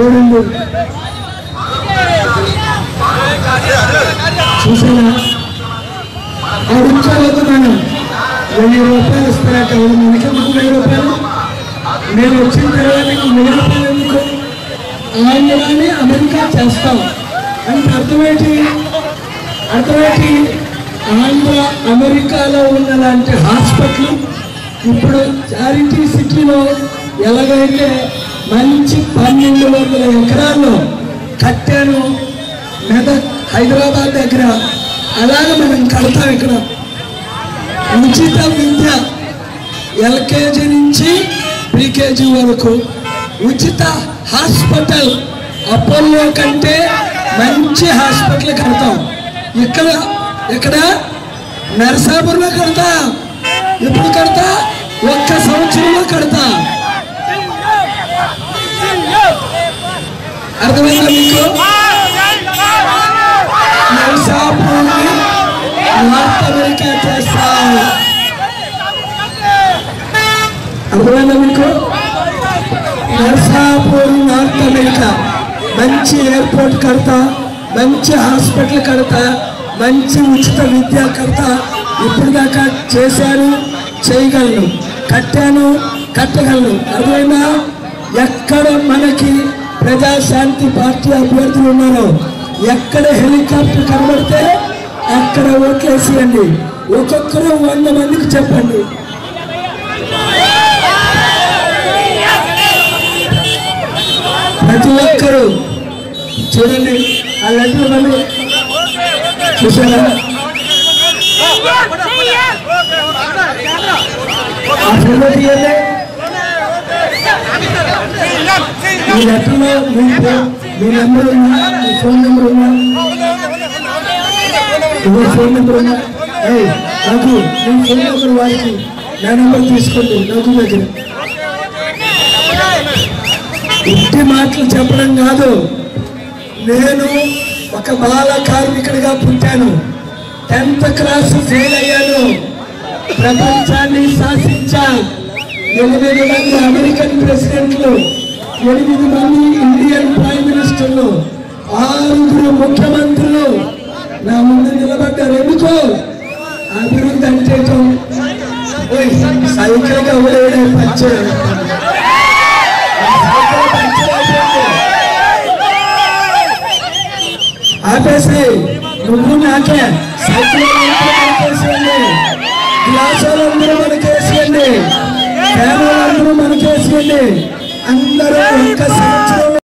చూడండి. చూసారా? అడుక్కోవద్దు మనం వెయ్యి రూపాయలు ఇస్తారట మనకి ఎందుకు వెయ్యి రూపాయలు? నేను వచ్చిన తర్వాత వెయ్యి రూపాయలు ఎందుకు? ఆంధ్రాని అమెరికా చేస్తాం. అంటే అర్థమేంటి? అర్థమేంటి? ఆంధ్ర అమెరికాలో ఉన్న లాంటి హాస్పిటల్ ఇప్పుడు చారిటీ సిటీలో ఎలాగైతే మంచి పన్నెండు వందల ఎకరాల్లో కట్టాను. మెదక్ హైదరాబాద్ దగ్గర. అలాగే మనం కడతాం ఇక్కడ. ఉచిత విద్య ఎల్కేజీ నుంచి ప్రీకేజీ వరకు. ఉచిత హాస్పిటల్ అపోలో కంటే మంచి హాస్పిటల్ కడతాం. ఇక్కడ ఇక్కడ నరసాపురంలో కడతా. ఎప్పుడు కడతా ఒక్క సంవత్సరంలో కడతా. అర్థమైందా మీకు నరసాపురాన్ని నార్త్ అమెరికా చేస్తా అర్థమైందా మీకు నర్సాపూర్ నార్త్ అమెరికా మంచి ఎయిర్పోర్ట్ కడతా మంచి హాస్పిటల్ కడతా మంచి ఉచిత విద్య కడతా ఇప్పుడు దాకా చేశాను చేయగలను కట్టాను కట్టగలను. అర్థమైందా? ఎక్కడ మనకి ప్రజాశాంతి పార్టీ అభ్యర్థులు ఉన్నారో ఎక్కడ హెలికాప్టర్ కనబడితే అక్కడ ఓట్లేసేయండి ఒక్కొక్కరు వంద మందికి చెప్పండి ప్రతి ఒక్కరు చూడండి ఆ లెటర్ మళ్ళీ చూసారా ఆ మీ ఈ లెటర్లో మీ మీ నెంబర్ ఉందా? మీ ఫోన్ నెంబర్ ఉందా? ఇదో ఫోన్ నెంబర్ ఉందా? ఏయ్ నాకు మీ ఫోన్ నెంబర్ వారికి నా నెంబర్ తీసుకోండి నాకు దగ్గర. ఇంటి మాటలు చెప్పడం కాదు. నేను ఒక బాల కార్మికుడిగా పుట్టాను. టెన్త్ క్లాస్ ఫెయిల్ అయ్యాను. ప్రపంచాన్ని శాసించా ఎనిమిది మంది అమెరికన్ ప్రెసిడెంట్లు ఎనిమిది మంది ఇండియన్ ప్రైమ్ మినిస్టర్లు ఆరుగురు ముఖ్యమంత్రులు నా ముందు నిలబడ్డారు. ఎందుకో? అభివృద్ధి అంటే సైకిల్ సైకిల్గా ఊరేడే ఆపేసి నువ్వు నాకే సైకిల్ మనకేసేయండి గ్లాసులందరూ మనకేసేయండి ఫ్యాన్ అందరూ మనకేసేయండి అందరూ ఒక్క సంవత్సరం